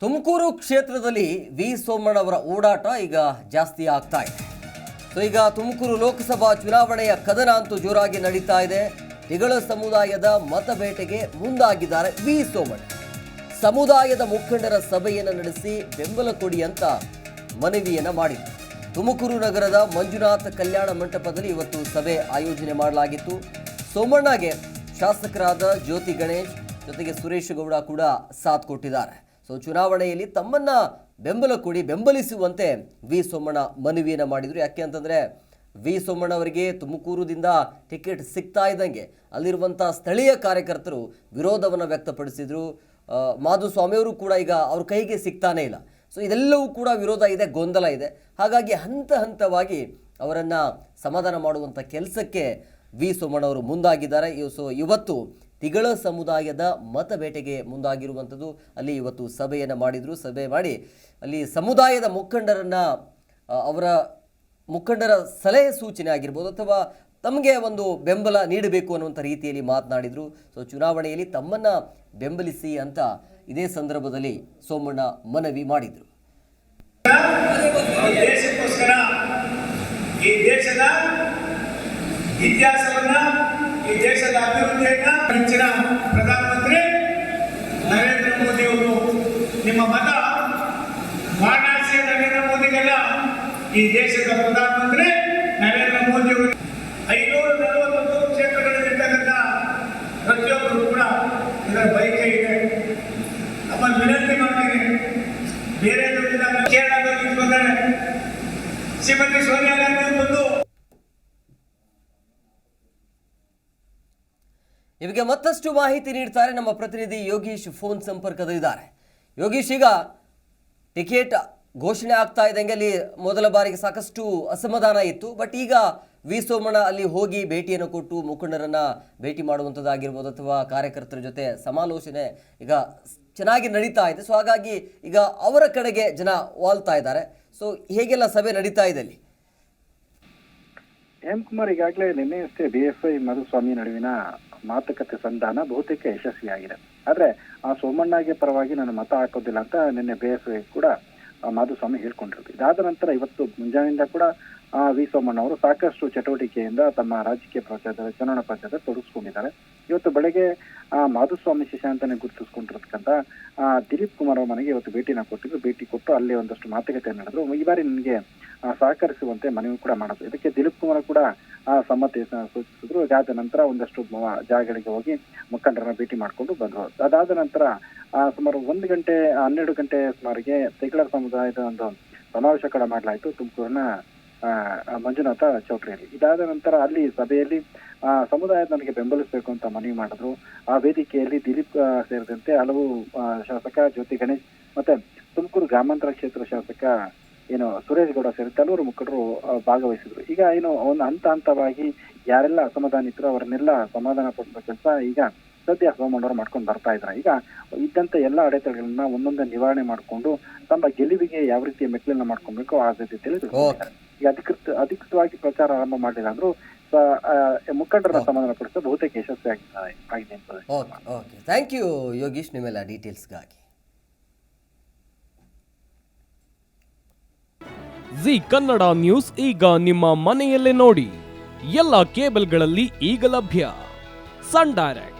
ತುಮಕೂರು ಕ್ಷೇತ್ರದಲ್ಲಿ ವಿ ಸೋಮಣ್ಣವರ ಓಡಾಟ ಈಗ ಜಾಸ್ತಿ ಆಗ್ತಾ ಇದೆ. ಸೊ, ಈಗ ತುಮಕೂರು ಲೋಕಸಭಾ ಚುನಾವಣೆಯ ಕದನ ಅಂತೂ ಜೋರಾಗಿ ನಡೀತಾ ಇದೆ. ತಿಗಳ ಸಮುದಾಯದ ಮತಬೇಟೆಗೆ ಮುಂದಾಗಿದ್ದಾರೆ ವಿ ಸೋಮಣ್ಣ. ಸಮುದಾಯದ ಮುಖಂಡರ ಸಭೆಯನ್ನು ನಡೆಸಿ ಬೆಂಬಲ ಕೊಡಿ ಅಂತ ಮನವಿಯನ್ನು ಮಾಡಿದರು. ತುಮಕೂರು ನಗರದ ಮಂಜುನಾಥ ಕಲ್ಯಾಣ ಮಂಟಪದಲ್ಲಿ ಇವತ್ತು ಸಭೆ ಆಯೋಜನೆ ಮಾಡಲಾಗಿತ್ತು. ಸೋಮಣ್ಣಗೆ ಶಾಸಕರಾದ ಜ್ಯೋತಿ ಗಣೇಶ್ ಜೊತೆಗೆ ಸುರೇಶ್ ಗೌಡ ಕೂಡ ಸಾಥ್ ಕೊಟ್ಟಿದ್ದಾರೆ. ಸೊ ಚುನಾವಣೆಯಲ್ಲಿ ತಮ್ಮನ್ನು ಬೆಂಬಲ ಕೊಡಿ, ಬೆಂಬಲಿಸುವಂತೆ ವಿ. ಸೋಮಣ್ಣ ಮನವಿಯನ್ನು ಮಾಡಿದರು. ಯಾಕೆ ಅಂತಂದರೆ, ವಿ. ಸೋಮಣ್ಣ ಅವರಿಗೆ ತುಮಕೂರುದಿಂದ ಟಿಕೆಟ್ ಸಿಗ್ತಾ ಇದ್ದಂಗೆ ಅಲ್ಲಿರುವಂಥ ಸ್ಥಳೀಯ ಕಾರ್ಯಕರ್ತರು ವಿರೋಧವನ್ನು ವ್ಯಕ್ತಪಡಿಸಿದರು. ಮಾಧುಸ್ವಾಮಿಯವರು ಕೂಡ ಈಗ ಅವ್ರ ಕೈಗೆ ಸಿಗ್ತಾನೇ ಇಲ್ಲ. ಸೊ ಇದೆಲ್ಲವೂ ಕೂಡ ವಿರೋಧ ಇದೆ, ಗೊಂದಲ ಇದೆ. ಹಾಗಾಗಿ ಹಂತ ಹಂತವಾಗಿ ಅವರನ್ನು ಸಮಾಧಾನ ಮಾಡುವಂಥ ಕೆಲಸಕ್ಕೆ ವಿ. ಸೋಮಣ್ಣವರು ಮುಂದಾಗಿದ್ದಾರೆ. ಸೊ ಇವತ್ತು ತಿಗಳ ಸಮುದಾಯದ ಮತಬೇಟೆಗೆ ಮುಂದಾಗಿರುವಂಥದ್ದು ಅಲ್ಲಿ ಇವತ್ತು ಸಭೆಯನ್ನು ಮಾಡಿದರು. ಸಭೆ ಮಾಡಿ ಅಲ್ಲಿ ಸಮುದಾಯದ ಮುಖಂಡರನ್ನು ಅವರ ಮುಖಂಡರ ಸಲಹೆ ಸೂಚನೆ ಆಗಿರ್ಬೋದು ಅಥವಾ ತಮಗೆ ಒಂದು ಬೆಂಬಲ ನೀಡಬೇಕು ಅನ್ನುವಂಥ ರೀತಿಯಲ್ಲಿ ಮಾತನಾಡಿದರು. ಸೊ, ಚುನಾವಣೆಯಲ್ಲಿ ತಮ್ಮನ್ನು ಬೆಂಬಲಿಸಿ ಅಂತ ಇದೇ ಸಂದರ್ಭದಲ್ಲಿ ಸೋಮಣ್ಣ ಮನವಿ ಮಾಡಿದರು. ಈ ದೇಶದ ಇತಿಹಾಸವನ್ನ, ಈ ದೇಶದ ಅಭಿವೃದ್ಧಿಯನ್ನ ನೆಚ್ಚಿನ ಪ್ರಧಾನಮಂತ್ರಿ ನರೇಂದ್ರ ಮೋದಿ ಅವರು ನಿಮ್ಮ ಮತ ವಾರಣಾಸಿಯ ನರೇಂದ್ರ ಮೋದಿಗೆಲ್ಲ, ಈ ದೇಶದ ಪ್ರಧಾನಮಂತ್ರಿ ನರೇಂದ್ರ ಮೋದಿ ಅವರು ಐನೂರ ನಲವತ್ತೊಂದು ಕ್ಷೇತ್ರಗಳಲ್ಲಿರ್ತಕ್ಕಂಥ ಪ್ರತಿಯೊಬ್ಬರು ಕೂಡ ಇದರ ಬಯಕೆ ಇದೆ. ಅಪ್ಪ ವಿನಂತಿ ಮಾಡ್ತೀನಿ. ಬೇರೆ ಕೇರಳದಲ್ಲಿ ಬಂದರೆ ಶ್ರೀಮತಿ ಸೋನಿಯಾ ಗಾಂಧಿ ಬಂದು ಮತ್ತಷ್ಟು ಮಾಹಿತಿ ನೀಡ್ತಾರೆ ನಮ್ಮ ಪ್ರತಿನಿಧಿ ಯೋಗೀಶ್ ಫೋನ್ ಸಂಪರ್ಕದಲ್ಲಿದ್ದಾರೆ. ಯೋಗೀಶ್, ಈಗ ಟಿಕೆಟ್ ಘೋಷಣೆ ಆಗ್ತಾ ಇದ್ದಂಗೆ ಅಲ್ಲಿ ಮೊದಲ ಬಾರಿಗೆ ಸಾಕಷ್ಟು ಅಸಮಾಧಾನ ಇತ್ತು. ಬಟ್ ಈಗ ವಿ ಸೋಮಣ್ಣ ಅಲ್ಲಿ ಹೋಗಿ ಭೇಟಿಯನ್ನು ಕೊಟ್ಟು ಮುಖಂಡರನ್ನ ಭೇಟಿ ಮಾಡುವಂಥದ್ದಾಗಿರ್ಬೋದು ಅಥವಾ ಕಾರ್ಯಕರ್ತರ ಜೊತೆ ಸಮಾಲೋಚನೆ ಈಗ ಚೆನ್ನಾಗಿ ನಡೀತಾ ಇದೆ. ಸೊ ಹಾಗಾಗಿ ಈಗ ಅವರ ಕಡೆಗೆ ಜನ ವಾಲ್ತಾ ಇದ್ದಾರೆ. ಸೊ ಹೇಗೆಲ್ಲ ಸಭೆ ನಡೀತಾ ಇದೆ ಅಲ್ಲಿ? ಹೇಮಕುಮಾರ್ ಈಗಾಗಲೇ ನಿನ್ನೆಯಷ್ಟೇ ಐ ಮಧುಸ್ವಾಮಿ ನಡುವಿನ ಮಾತುಕತೆ ಸಂಧಾನ ಬಹುತೇಕ ಯಶಸ್ವಿಯಾಗಿದೆ. ಆದ್ರೆ ಆ ಸೋಮಣ್ಣಗೆ ಪರವಾಗಿ ನಾನು ಮತ ಹಾಕೋದಿಲ್ಲ ಅಂತ ನಿನ್ನೆ ಬಿ ಎಫ್ ಐ ಕೂಡ ಮಾಧುಸ್ವಾಮಿ ಹೇಳ್ಕೊಂಡಿರೋದು. ಇದಾದ ನಂತರ ಇವತ್ತು ಮುಂಜಾನೆಯಿಂದ ಕೂಡ ಆ ವಿ ಸೋಮಣ್ಣ ಅವರು ಸಾಕಷ್ಟು ಚಟುವಟಿಕೆಯಿಂದ ತಮ್ಮ ರಾಜಕೀಯ ಪ್ರಚಾರದ, ಚುನಾವಣಾ ಪ್ರಚಾರ ತೊಡಗಿಸ್ಕೊಂಡಿದ್ದಾರೆ. ಇವತ್ತು ಬೆಳಗ್ಗೆ ಆ ಮಾಧುಸ್ವಾಮಿ ಶಶಾಂತನೆ ಗುರುತಿಸ್ಕೊಂಡಿರತಕ್ಕಂಥ ಆ ದಿಲೀಪ್ ಕುಮಾರ್ ಅವರ ಮನೆಗೆ ಇವತ್ತು ಭೇಟಿನ ಕೊಟ್ಟಿದ್ರು. ಭೇಟಿ ಕೊಟ್ಟು ಅಲ್ಲಿ ಒಂದಷ್ಟು ಮಾತುಕತೆ ನಡೆದ್ರು. ಈ ಬಾರಿ ನಿಮಗೆ ಸಹಕರಿಸುವಂತೆ ಮನವಿ ಕೂಡ ಮಾಡಿದ್ರು. ಇದಕ್ಕೆ ದಿಲೀಪ್ ಕುಮಾರ್ ಕೂಡ ಆ ಸಮ್ಮತಿ ಸೂಚಿಸಿದ್ರು. ಅದಾದ ನಂತರ ಒಂದಷ್ಟು ಜಾಗಗಳಿಗೆ ಹೋಗಿ ಮುಖಂಡರನ್ನ ಭೇಟಿ ಮಾಡಿಕೊಂಡು ಬಂದರು. ಅದಾದ ನಂತರ ಸುಮಾರು ಒಂದು ಗಂಟೆ ಹನ್ನೆರಡು ಗಂಟೆ ಸುಮಾರಿಗೆ ತೆಗಳ ಸಮುದಾಯದ ಒಂದು ಸಮಾವೇಶ ಕೂಡ ಮಾಡಲಾಯಿತು ತುಮಕೂರಿನ ಆ, ಆ, ಮಂಜುನಾಥ ಚೌಟ್ರಿಯಲ್ಲಿ. ಇದಾದ ನಂತರ ಅಲ್ಲಿ ಸಭೆಯಲ್ಲಿ ಆ ಸಮುದಾಯ ನನಗೆ ಬೆಂಬಲಿಸಬೇಕು ಅಂತ ಮನವಿ ಮಾಡಿದ್ರು. ಆ ವೇದಿಕೆಯಲ್ಲಿ ದಿಲೀಪ್ ಸೇರಿದಂತೆ ಹಲವು ಶಾಸಕ ಜ್ಯೋತಿ ಗಣೇಶ್ ಮತ್ತೆ ತುಮಕೂರು ಗ್ರಾಮಾಂತರ ಕ್ಷೇತ್ರ ಶಾಸಕ ಏನು ಸುರೇಶ್ ಗೌಡ ಸೇರಿದಂತೆ ಹಲವರು ಮುಖಂಡರು ಆ, ಭಾಗವಹಿಸಿದ್ರು. ಈಗ ಏನು ಒಂದು ಹಂತ ಹಂತವಾಗಿ ಯಾರೆಲ್ಲ ಅಸಮಾಧಾನಿತರು ಅವರನ್ನೆಲ್ಲ ಸಮಾಧಾನ ಪಡಿಸುವ ಕೆಲಸ ಈಗ ಸದ್ಯ ಸೋಮಣ್ಣವರು ಮಾಡ್ಕೊಂಡು ಬರ್ತಾ ಇದ್ದಾರೆ. ಈಗ ಇದ್ದಂತ ಎಲ್ಲ ಅಡೆತಡೆಗಳನ್ನ ಒಂದೊಂದೇ ನಿವಾರಣೆ ಮಾಡಿಕೊಂಡು ತಮ್ಮ ಗೆಲುವಿಗೆ ಯಾವ ರೀತಿಯ ಮೆಟ್ಲನ್ನ ಮಾಡ್ಕೊಬೇಕು ಆ ರೀತಿಯಲ್ಲಿ ತಿಳ್ಕೊಂಡಿದ್ದಾರೆ. ಈಗ ಅಧಿಕೃತ ಅಧಿಕೃತವಾಗಿ ಪ್ರಚಾರ ಆರಂಭ ಮಾಡಿಲ್ಲ ಅಂದ್ರೂ ಸ- ಆ, ಮುಖಂಡರನ್ನ ಸಮಾಧಾನ ಪಡಿಸೋ ಬಹುತೇಕ ಯಶಸ್ವಿ ಆಗಿದ್ದಾರೆ ಆಗಿದೆ ಥ್ಯಾಂಕ್ ಯು ಯೋಗೀಶ್ ನಿಮ್ಮೆಲ್ಲ ಡೀಟೇಲ್ಸ್ಗಾಗಿ ಜಿ ಕನ್ನಡ ನ್ಯೂಸ್ ಈಗ ನಿಮ್ಮ ಮನೆಯಲ್ಲೇ ನೋಡಿ. ಎಲ್ಲ ಕೇಬಲ್ಗಳಲ್ಲಿ ಈಗ ಲಭ್ಯ. ಸನ್ ಡೈರೆಕ್ಟ್